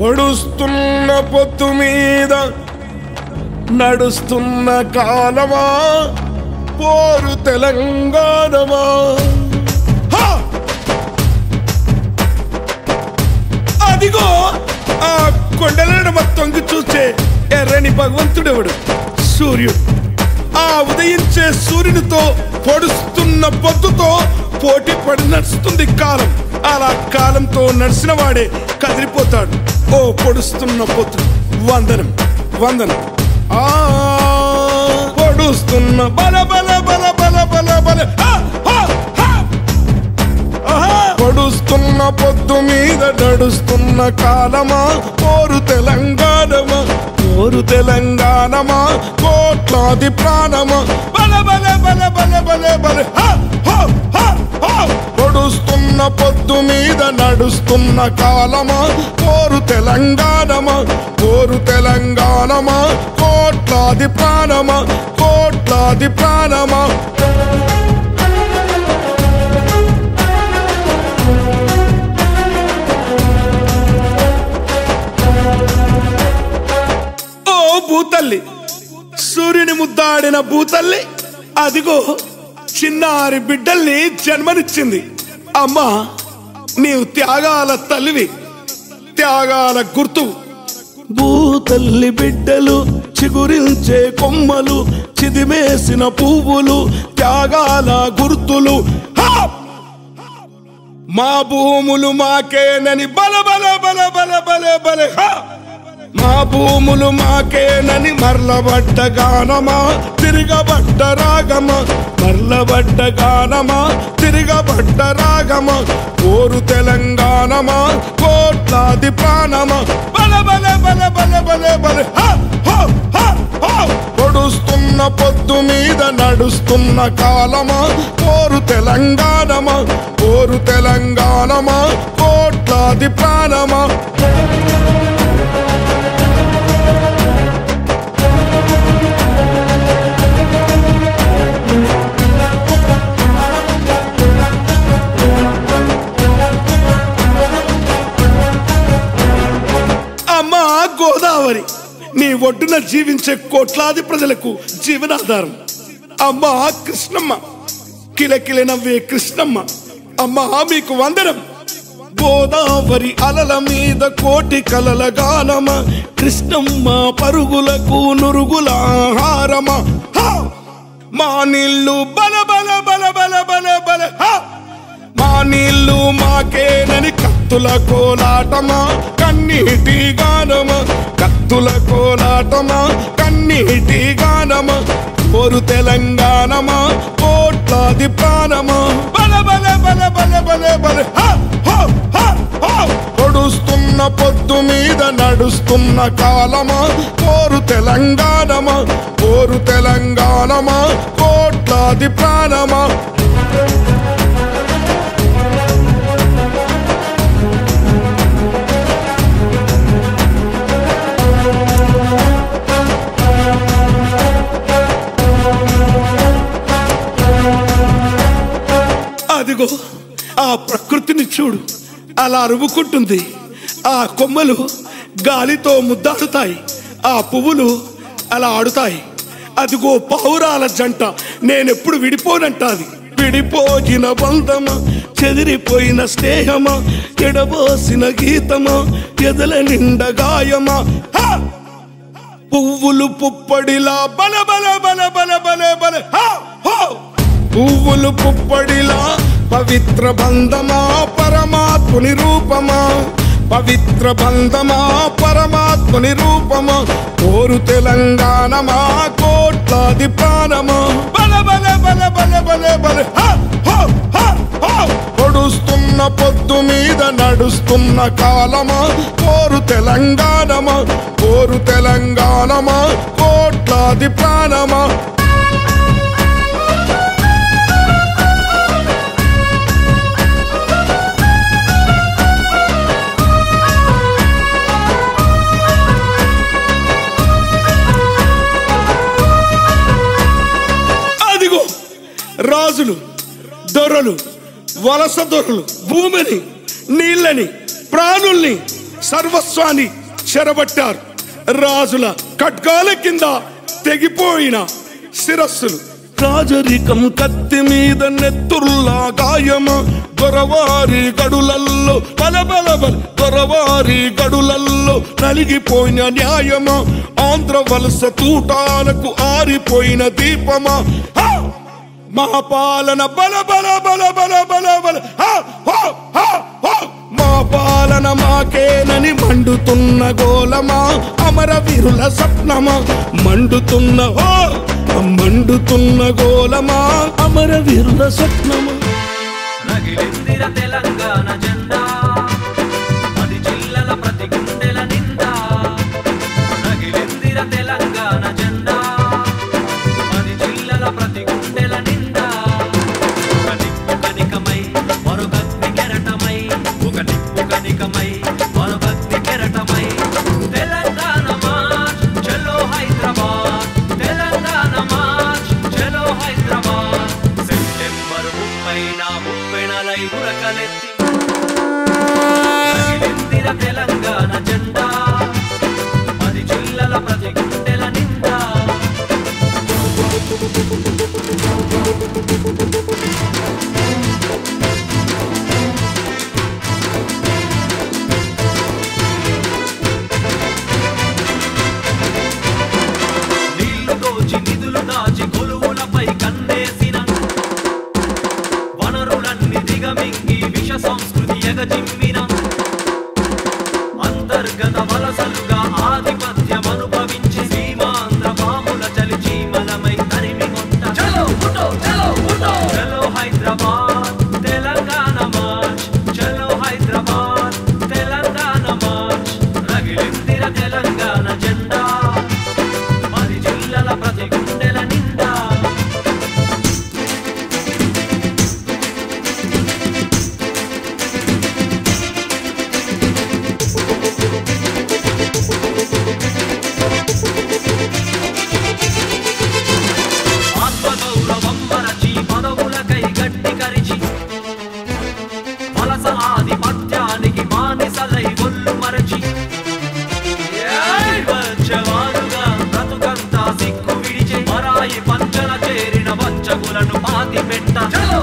పొడుస్తున్న పొత్తు మీద నడుస్తున్న కాలమా? పోరు తెలంగాణమా? అదిగో ఆ కొండలను తొంగి చూస్తే ఎర్రని భగవంతుడెవడు? సూర్యుడు. ఆ ఉదయించే సూర్యునితో పొడుస్తున్న పొద్దుతో పోటీ పడి నడుస్తుంది కాలం. అలా కాలంతో నడిచిన వాడే కదిలిపోతాడు. ఓ పొడుస్తున్న పొద్దు వందనం వందనం. ఆ! పొడుస్తున్న బల బల బల బల బల బల. హా! ఆహా! పొడుస్తున్న పొద్దు మీద నడుస్తున్న కాలమా? కోరు తెలంగాణమా? కోరు తెలంగాణమా? కోట్లాది ప్రాణమా? బల బల బల బల బల బల. హా! హా! పొద్దు మీద నడుస్తున్న కాలమా? కోరు తెలంగాణమా? కోరు తెలంగాణమా? కోట్లాది ప్రాణమా? కోట్లాది ప్రాణమా? ఓ భూతల్లి సూర్యుని ముద్దాడిన భూతల్లి అదిగో చిన్నారి బిడ్డల్ని జన్మనిచ్చింది. అమ్మా నీవు త్యాగాల తల్లివి త్యాగాల గుర్తు భూతల్లి బిడ్డలు చిగురించే కొమ్మలు చిదిమేసిన పువ్వులు త్యాగాల గుర్తులు హా! మా భూములు మాకేనని బల బల బల బల బల బల హా! మా భూములు మాకేనని మర్లబడ్డ గానమా? తిరగబడ్డ రాగమా? మర్లబడ్డ గానమా? తిరగబడ్డ రాగమా? కోరు తెలంగాణమా? కోట్లాది ప్రాణమా? బల బల బల బల బల బల. హా! హా! పొడుస్తున్న పొద్దు మీద నడుస్తున్న కాలమా? కోరు తెలంగాణమా? కోరు తెలంగాణమా? కోట్లాది ప్రాణమా? గోదావరి నీ ఒడ్డున జీవించే కోట్లాది ప్రజలకు జీవనాధారం. అమ్మా కృష్ణమ్మ. కిలకిల నవ్వే కృష్ణమ్మ. అమ్మా మీకు వందనం. గోదావరి అలల మీద కోటి కలల గానమ. కృష్ణమ్మ పరుగులకు నురుగుల ఆహారమా. మా నీళ్ళు బల బల బల బల బల బల. మా నీళ్ళు మాకేనని కత్తుల కోలాటమా. కన్నీటి గానమా. రైతుల కోలాటమా? కన్నీటి గానమా? కోరు తెలంగాణమా? కోట్లాది ప్రాణమా? బల బల బల బల బల బల. హా! హా! పొడుస్తున్న పొద్దు మీద నడుస్తున్న కాలమా? కోరు తెలంగాణమా? కోరు తెలంగాణమా? కోట్లాది ప్రాణమా? అదిగో ఆ ప్రకృతిని చూడు. అలా అరువుకుంటుంది ఆ కొమ్మలు గాలితో ముద్దాడుతాయి. ఆ పువ్వులు అలా ఆడుతాయి. అదిగో పావురాల జంట నేనెప్పుడు విడిపోనంటాది. విడిపోయిన బంధమా చెదిరిపోయిన స్నేహమా ఎడబోసిన గీతమా ఎదల నిండ గాయమా. హా! పువ్వులు పుప్పడిలా బల బల బల బల బల బల. హా! పువ్వులు పుప్పడిలా పవిత్ర బంధమా పరమాత్ముని రూపమా? పవిత్ర బంధమా పరమాత్ముని రూపమా? కోరు తెలంగాణమా కోట్లాది ప్రాణమా? బల బల బల బల బల బల. పొడుస్తున్న పొద్దు మీద నడుస్తున్న కాలమా? కోరు తెలంగాణమా? కోరు తెలంగాణమా? కోట్లాది ప్రాణమా? రాజులు దొరలు వలస దొరలు భూమిని నీళ్ళని ప్రాణుల్ని సర్వస్వాన్ని చెరబట్టారు. రాజుల ఖడ్గాల కింద తెగిపోయిన శిరస్సులు. రాజరికం కత్తి మీద నెత్తుర్లా గాయమ దొరవారి గడులల్లో బలబలబల్ దొరవారి గడులల్లో నలిగిపోయిన న్యాయమా ఆంధ్ర వలస తూటాలకు ఆరిపోయిన దీపమా. మా పాలన బల బల బల బల బల బల. హా! మా పాలన మాకేనని మండుతున్న గోలమా అమరవీరుల స్వప్నమా? మండుతున్న హో మండుతున్న గోలమా అమరవీరుల స్వప్నమా? తెలంగాణ సెప్టెంబర్ ముప్పై ఉరకలెత్తి తెలంగాణ జెండా. వనరులన్నీ దిగమింగి విష సంస్కృతి ఎగజిమ్మిన. అంతర్గత వలసలుగా వలస ఆధిపత్యానికి బానిసలై ఒళ్ళు మరచి. వచ్చవారుగా బ్రతుకంతా సిక్కు విడిచి మరాయి పంచన చేరిన వంచకులను పాతి పెట్ట చలో